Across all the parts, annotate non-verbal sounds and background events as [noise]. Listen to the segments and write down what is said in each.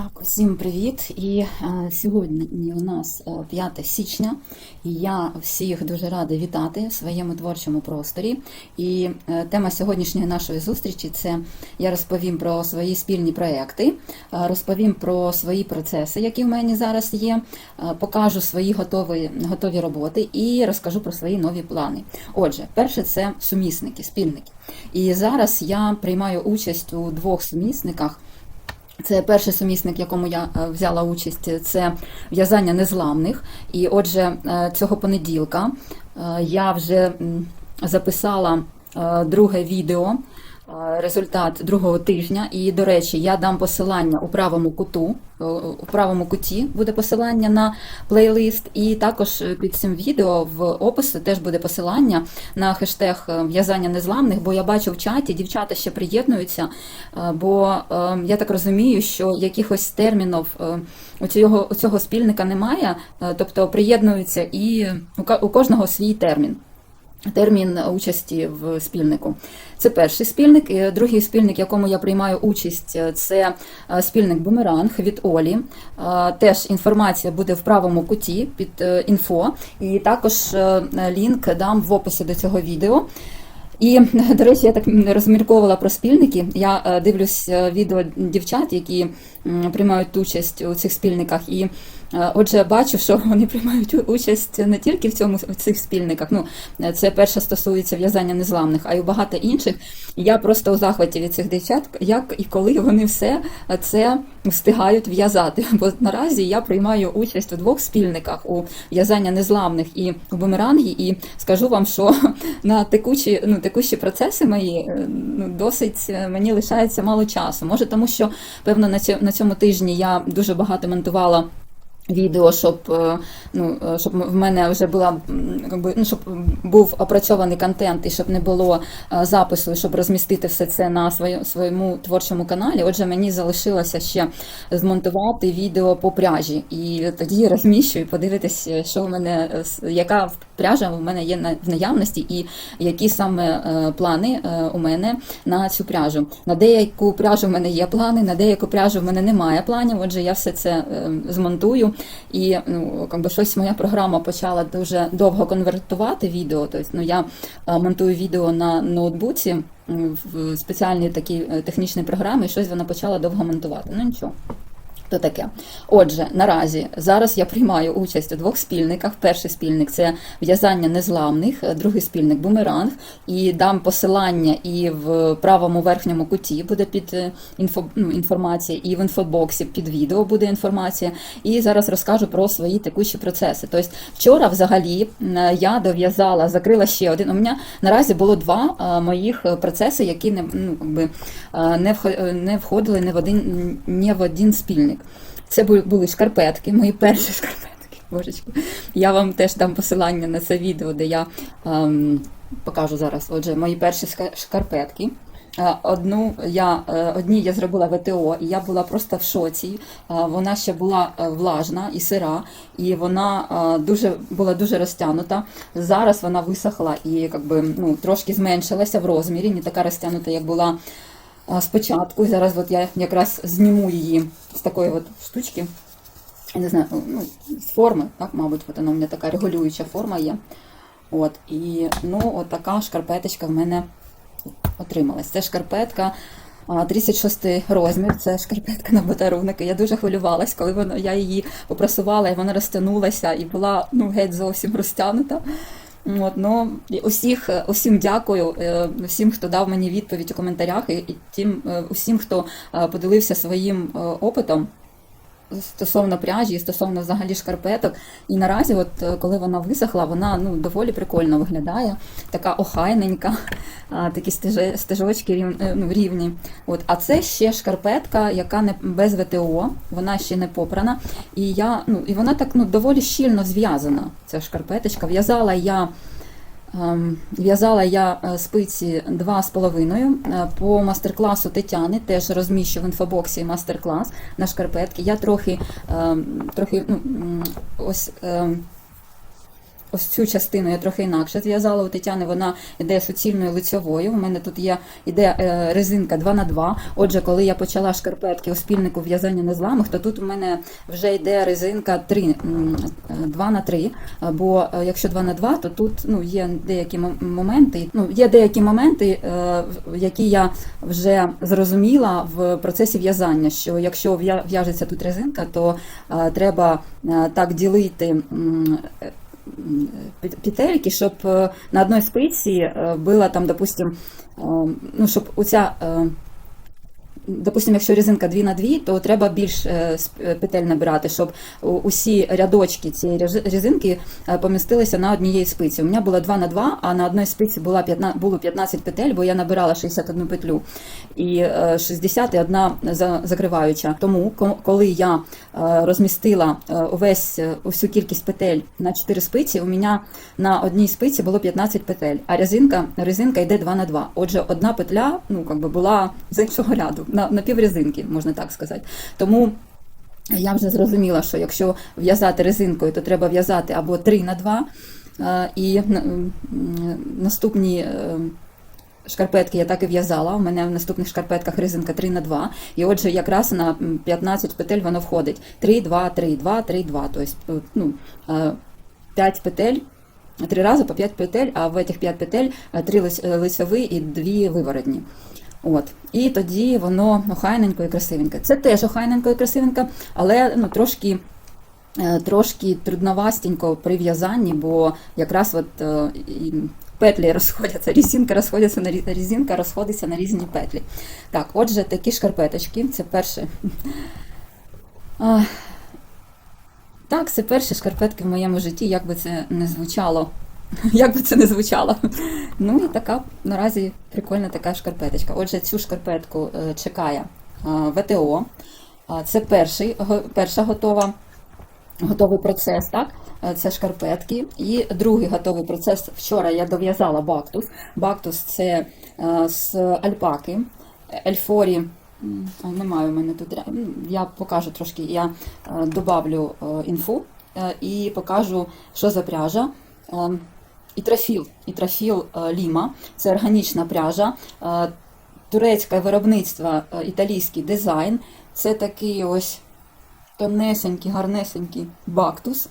Так, усім привіт! І е, сьогодні у нас е, 5 січня, і я всіх дуже рада вітати в своєму творчому просторі. І е, тема сьогоднішньої нашої зустрічі це я розповім про свої спільні проекти, е, розповім про свої процеси, які в мене зараз є, е, покажу свої готові, готові роботи і розкажу про свої нові плани. Отже, перше це сумісники, спільники. І зараз я приймаю участь у двох сумісниках. Це перший сумісник, якому я е, взяла участь, це в'язання незламних. І отже, е, цього понеділка е, я вже записала е, друге відео, е, результат другого тижня. І, до речі, я дам посилання у правому куту. е, У правому куті буде посилання на плейлист, і також е, під цим відео в описі теж буде посилання на хештег е, в'язання незламних, бо я бачу в чаті, дівчата ще приєднуються, е, бо е, я так розумію, що якихось термінів е, у цього, у цього спільника немає, е, тобто приєднуються і у кожного свій термін. Термін участі в спільнику. Це перший спільник. І Другий спільник, якому я приймаю участь, це е, спільник Бумеранг від Олі. Е, Теж інформація буде в правому куті під е, інфо. І також е, лінк дам в описі до цього відео. І, [laughs] до речі, я так розмірковувала про спільники. Я е, дивлюсь е, відео дівчат, які приймають участь у цих спільниках. І е, отже, бачу, що [laughs] вони приймають участь не тільки в цьому в цих спільниках. Ну, це перше стосується в'язання незламних, а й у багато інших. Я просто у захваті від цих дівчат, як і коли вони все це встигають в'язати. Бо наразі я приймаю участь у двох спільниках у в'язання незламних і у бумерангі, і скажу вам, що [laughs] на текучі, ну, текущі процеси мої е, ну, досить е, мені лишається мало часу. Може, тому що певно на цьому, тижні я дуже багато монтувала. Відео, щоб е, ну е, щоб в мене вже була ну, щоб був опрацьований контент і щоб не було е, запису, щоб розмістити все це на своєму творчому каналі. Отже, мені залишилося ще змонтувати відео по пряжі, і тоді розміщую, подивитись, що в мене яка пряжа в мене є в наявності, і які саме плани у мене на цю пряжу. На деяку пряжу в мене є плани, на деяку пряжу в мене немає планів. Отже, я все це е, змонтую. І ну, якби щось моя програма почала дуже довго конвертувати відео. Тобто, ну, я е, монтую відео на ноутбуці в спеціальній такій е, технічній програмі, і щось вона почала довго монтувати. Ну нічого. То таке. Отже, наразі зараз я приймаю участь у двох спільниках. Перший спільник це в'язання незламних, е, другий спільник бумеранг. І дам посилання і в правому верхньому куті буде під е, інфо, ну, інформація, і в інфобоксі під відео буде інформація. І зараз розкажу про свої текущі процеси. Тобто, вчора взагалі я дов'язала, закрила ще один. У мене наразі було два е, моїх е, процеси, які не, ну, якби, е, е, не входили не в один, не в один спільник. Це були шкарпетки, мої перші [laughs] шкарпетки. Божечки. Я вам теж дам посилання на це відео, де я ем, покажу зараз. Отже, мої перші шкарпетки. Е, Одну я е, одні я зробила ВТО, і я була просто в шоці. Е, Вона ще була влажна і сира, і вона дуже була дуже розтягнута. Зараз вона висохла і якби, ну, трошки зменшилася в розмірі, не така розтягнута, як була спочатку. Зараз от я якраз зніму її з такої от штучки. Я не знаю, ну, з форми, так, мабуть, от вона у мене така регулююча форма є. От, і ну, от така шкарпеточка в мене отрималась. Це шкарпетка. а, 36 розмір, це шкарпетка на подарунок. Я дуже хвилювалась, коли вона, я її попросувала, і вона розтягнулася і була ну, геть зовсім розтягнута. От, ну, усіх, усім дякую, е, всім, хто дав мені відповідь у коментарях, і, тим, е, усім, хто е, поділився своїм е, опитом стосовно пряжі, стосовно взагалі шкарпеток. І наразі, от е, коли вона висохла, вона ну, доволі прикольно виглядає, така охайненька, такі стежочки рів, е, ну, рівні. От, а це ще шкарпетка, яка не без ВТО, вона ще не попрана. І, я, ну, і вона так ну, доволі щільно зв'язана, ця шкарпеточка. В'язала я. Ем, В'язала я е, спиці 2,5 Е, по мастер-класу Тетяни, теж розміщу в інфобоксі мастер-клас на шкарпетки. Я трохи, ем, трохи ну, ось ем, ось цю частину я трохи інакше зв'язала. У Тетяни вона йде суцільною лицьовою. У мене тут є іде е, резинка 2 на 2 Отже, коли я почала шкарпетки у спільнику в'язання на зламах, то тут у мене вже йде резинка 3, 2 на 3 Бо е, якщо 2 на 2 то тут ну, є деякі моменти. Ну, є деякі моменти, е, які я вже зрозуміла в процесі в'язання. Що якщо в'я- в'яжеться тут резинка, то е, треба е, так ділити. Петельки, щоб е, на одній спиці була там, допустим, е, ну, щоб у е, допустим, якщо резинка 2 на 2, то треба більш е, е, петель набирати, щоб усі рядочки цієї рез- резинки е, помістилися на однієї спиці. У мене було 2 на 2, а на одній спиці була 15, було 15 петель, бо я набирала 61 петлю і е, 60 і одна за- закриваюча. Тому, ко- коли я розмістила увесь усю кількість петель на 4 спиці, у мене на одній спиці було 15 петель, а резинка, резинка йде 2 на 2. Отже, одна петля ну, би була з іншого ряду, на, на піврезинки, можна так сказати. Тому я вже зрозуміла, що якщо в'язати резинкою, то треба в'язати або 3 на 2, е, і наступні. е, Шкарпетки я так і в'язала. У мене в наступних шкарпетках резинка 3 на 2. І отже, якраз на 15 петель воно входить. 3, 2, 3, 2, 3, 2. Тобто, ну, 5 петель, 3 рази по 5 петель, а в этих 5 петель 3 лицеві і 2 виворотні. От. І тоді воно охайненько і красивеньке. Це теж охайненько і красивенько, але ну, трошки. е, Трошки трудновастенько при в'язанні, бо якраз от е, петлі розходяться, резинка розходиться на рі- резинка розходиться на різні петлі. Так, отже, такі шкарпеточки. Це перші. А, Так, це перші шкарпетки в моєму житті, як би це не звучало. [laughs] Як би це не звучало. Ну і така наразі прикольна така шкарпеточка. Отже, цю шкарпетку е, чекає е, ВТО. Це перший, перша готова, готовий процес, так? Е, Це шкарпетки. І другий готовий процес. Вчора я дов'язала бактус. Бактус це е, з альпаки, ельфорі. Немає у мене тут. Я покажу трошки. Я е, добавлю е, інфу е, і покажу, що за пряжа. І трофіл, і трофіл е, Ліма. Це органічна пряжа. е, Турецьке виробництво, е, італійський дизайн. Це такий ось тонесенький, гарнесенький бактус.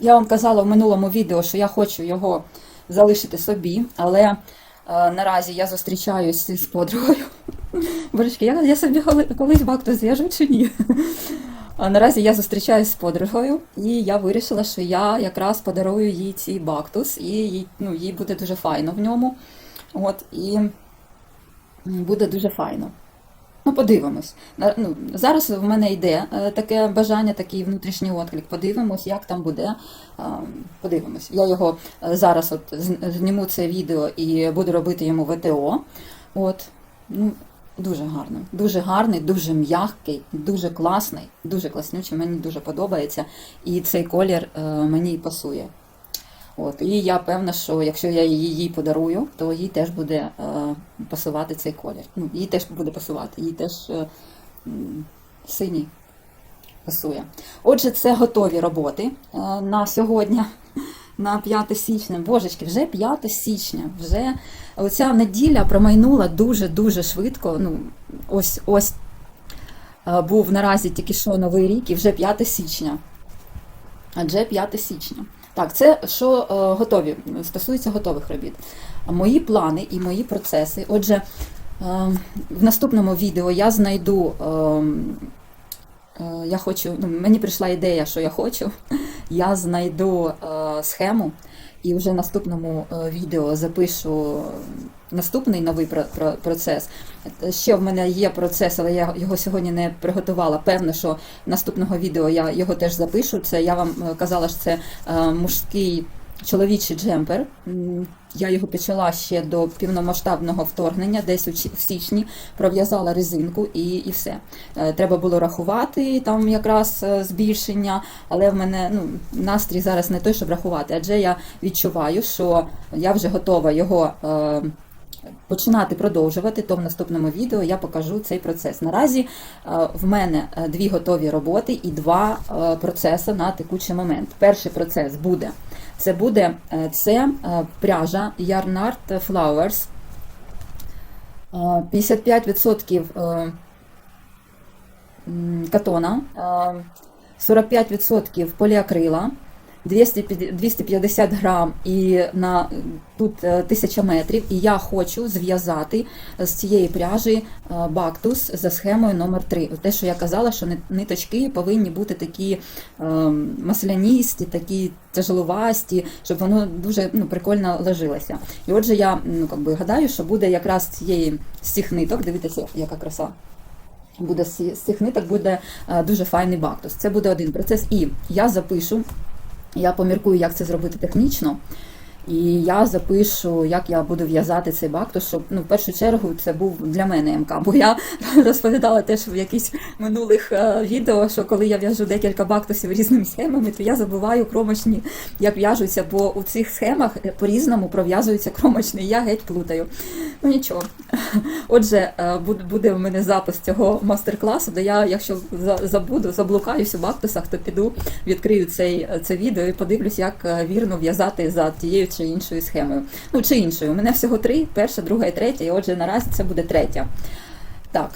Я вам казала в минулому відео, що я хочу його залишити собі, але наразі я зустрічаюся з подругою. [laughs] Божечки, я, я собі коли- колись бактус зв'яжу чи ні? А наразі я зустрічаюся з подругою, і я вирішила, що я якраз подарую їй цей бактус, і їй, ну, їй буде дуже файно в ньому. От, і буде дуже файно. Ну, подивимось. Ну, зараз в мене йде е, таке бажання, такий внутрішній отклик. Подивимось, як там буде. Подивимось. Я його е, зараз от зніму це відео і буду робити йому ВТО. От. Ну, дуже гарно. Дуже гарний, дуже м'який, дуже класний, дуже класнючий. Мені дуже подобається. І цей колір е, мені пасує. От, і я певна, що якщо я її подарую, то їй теж буде е, пасувати цей колір. Ну, їй теж буде пасувати, їй теж е, синій пасує. Отже, це готові роботи е, на сьогодні, на 5 січня. Божечки, вже 5 січня. Вже оця неділя промайнула дуже-дуже швидко. Ну, ось ось е, був наразі тільки що новий рік, і вже 5 січня. Адже 5 січня. Так, це що е, готові, стосується готових робіт. Мої плани і мої процеси. Отже, е, в наступному відео я знайду. я хочу, ну, мені прийшла ідея, що я хочу. Я знайду схему і вже в наступному е, відео запишу наступний новий про- про- процес. Ще в мене є процес, але я його сьогодні не приготувала. Певно, що наступного відео я його теж запишу. Це я вам е, казала, що це е, мужський чоловічий джемпер. Я його почала ще до півномасштабного вторгнення, десь в січні, пров'язала резинку і, і все. Е, Треба було рахувати там якраз е, збільшення, але в мене ну, настрій зараз не той, щоб рахувати, адже я відчуваю, що я вже готова його. Е, починати продовжувати, то в наступному відео я покажу цей процес. Наразі в мене дві готові роботи і два процеси на текучий момент. Перший процес буде Це буде е, це е, пряжа Yarnart Flowers. Е, 55% е, катона, е, 45% поліакрила, 200 250 грам і на тут е, 1000 метрів. І я хочу зв'язати з цієї пряжі е, бактус за схемою номер 3 Те, що я казала, що ниточки повинні бути такі е, масляністі, такі тяжеловасті, щоб воно дуже ну, прикольно ложилося. І отже, я ну, би, гадаю, що буде якраз цієї з цих ниток, дивіться, яка краса. Буде з цих ниток буде е, дуже файний бактус. Це буде один процес. І я запишу, я поміркую, як це зробити технічно. І я запишу, як я буду в'язати цей бактус, щоб ну, в першу чергу це був для мене МК. Бо я [laughs] розповідала теж в якісь минулих е, відео, що коли я в'яжу декілька бактусів різними схемами, то я забуваю кромочні, як в'яжуться, бо у цих схемах е, по-різному пров'язуються кромочні, я геть плутаю. Ну нічого. [laughs] Отже, е, буде в мене запис цього мастер-класу, де я, якщо забуду, заблукаюсь у бактусах, то піду, відкрию цей, це відео і подивлюсь, як вірно в'язати за тією чи іншою схемою. Ну, чи іншою. У мене всього три: перша, друга і третя, і отже, наразі це буде третя. Так,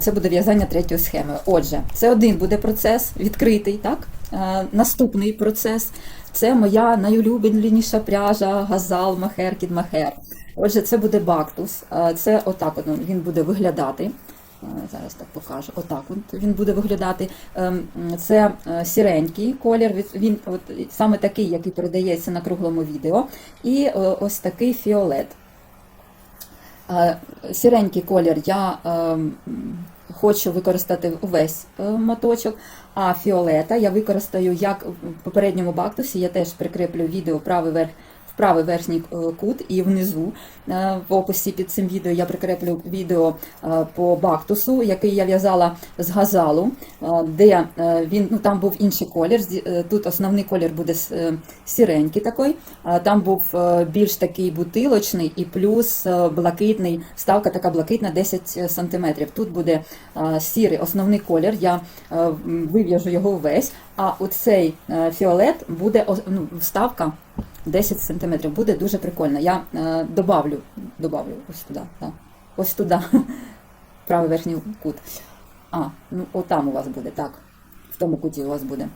це буде в'язання третьої схеми. Отже, це один буде процес відкритий, так? Е, Наступний процес це моя найулюбленіша пряжа, газал, махер, кідмахер. Отже, це буде бактус. Е, Це отак він буде виглядати. Зараз так покажу. Отак от він буде виглядати. Ем, Це е, сіренький колір. Він от саме такий, який передається на круглому відео. І е, ось такий фіолет. Е, Сіренький колір я ем, хочу використати увесь моточок, а фіолета я використаю як в попередньому бактусі. Я теж прикріплю відео правий верх. Правий верхній е, кут і внизу е, в описі під цим відео я прикреплю відео е, по бактусу, який я в'язала з газалу, де він ну там був інший колір. Тут основний колір буде сіренький такий, там був більш такий бутилочний і плюс блакитний, ставка така блакитна 10 см. Тут буде сірий основний колір. Я вив'яжу його весь, а оцей фіолет буде ну, вставка 10 см. Буде дуже прикольно. Я е, добавлю, добавлю ось туди. Так. Ось туди. [laughs] Правий верхній кут. А, ну отам у вас буде, так. В тому куті у вас буде.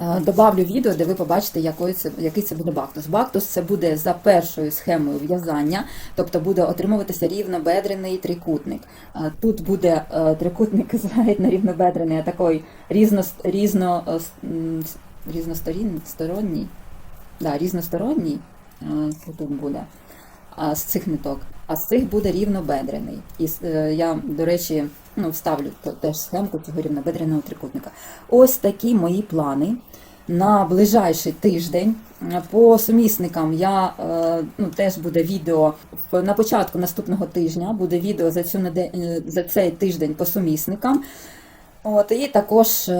Е, Добавлю відео, де ви побачите, який це, який це буде бактус. Бактус це буде за першою схемою в'язання, тобто буде отримуватися рівнобедрений трикутник. Е, Тут буде е, трикутник [laughs] на рівнобедрений, а такий різно, різно, е, різносторонній, да, різносторонній е, буде а, з цих ниток, а з цих буде рівнобедрений. І е, я, до речі, ну, вставлю теж схемку цього рівнобедреного трикутника. Ось такі мої плани. На ближайший тиждень Е, по сумісникам я ну, теж буде відео на початку наступного тижня. Буде відео за цю за цей тиждень по сумісникам. От, і також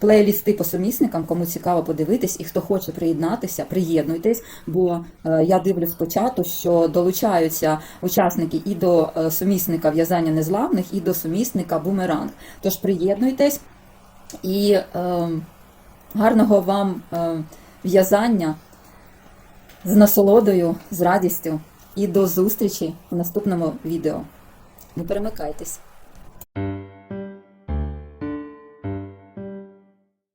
плейлісти по сумісникам, кому цікаво подивитись і хто хоче приєднатися, приєднуйтесь, бо е, я дивлюсь по чату, що долучаються учасники і до е, сумісника в'язання незламних, і до сумісника бумеранг. Тож приєднуйтесь і е, гарного вам е, в'язання з насолодою, з радістю і до зустрічі в наступному відео. Не перемикайтесь.